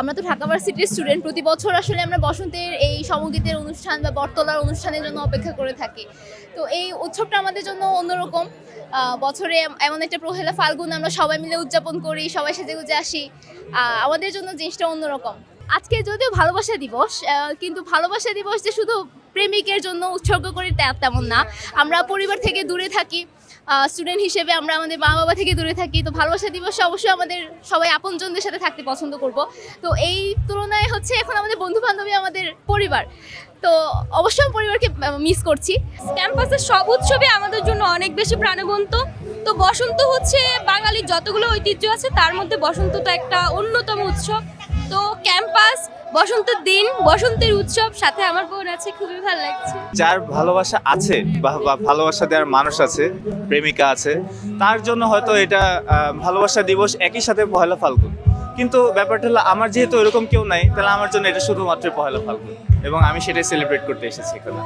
আমরা তো ঢাকা ভার্সিটির স্টুডেন্ট প্রতি বছর আসলে আমরা বসন্তের এই সমগীতের অনুষ্ঠান বা বটতলার অনুষ্ঠানের জন্য অপেক্ষা করে থাকি। তো এই উৎসবটা আমাদের জন্য অন্যরকম। বছরে এমন একটা প্রহেলা ফাল্গুন আমরা সবাই মিলে উদযাপন করি, সবাই সেজে গুজে আসি। আমাদের জন্য জিনিসটা অন্যরকম। আজকে যদিও ভালোবাসা দিবস কিন্তু ভালোবাসা দিবস যে শুধু প্রেমিকের জন্য উৎসর্গ করি তেমন না। আমরা পরিবার থেকে দূরে থাকি। স্টুডেন্ট হিসেবে আমরা আমাদের মা বাবা থেকে দূরে থাকি। তো ভালোবাসা দিবসে অবশ্যই আমাদের সবাই আপনজনদের সাথে থাকতে পছন্দ করব। তো এই তুলনায় হচ্ছে এখন আমাদের বন্ধু বান্ধবী আমাদের পরিবার। তো অবশ্যই আমি পরিবারকে মিস করছি। ক্যাম্পাসের সব উৎসবে আমাদের জন্য অনেক বেশি প্রাণবন্ত। তো বসন্ত হচ্ছে বাঙালির যতগুলো ঐতিহ্য আছে, তার মধ্যে বসন্ত তো একটা অন্যতম উৎসব। তো ক্যাম্পাস বসন্তের দিন, বসন্তের উৎসব, সাথে আমার বোন আছে, খুবই ভালো লাগছে। যার ভালোবাসা আছে বা ভালোবাসা দেওয়ার মানুষ আছে, প্রেমিকা আছে, তার জন্য হয়তো এটা ভালোবাসা দিবস একই সাথে পহেলা ফাল্গুন। কিন্তু ব্যাপারটা হলো, আমার যেহেতু এরকম কেউ নাই, তাহলে আমার জন্য এটা শুধুমাত্র পহেলা ফাল্গুন। এবং আমি সেটাই সেলিব্রেট করতে এসেছি এখানে।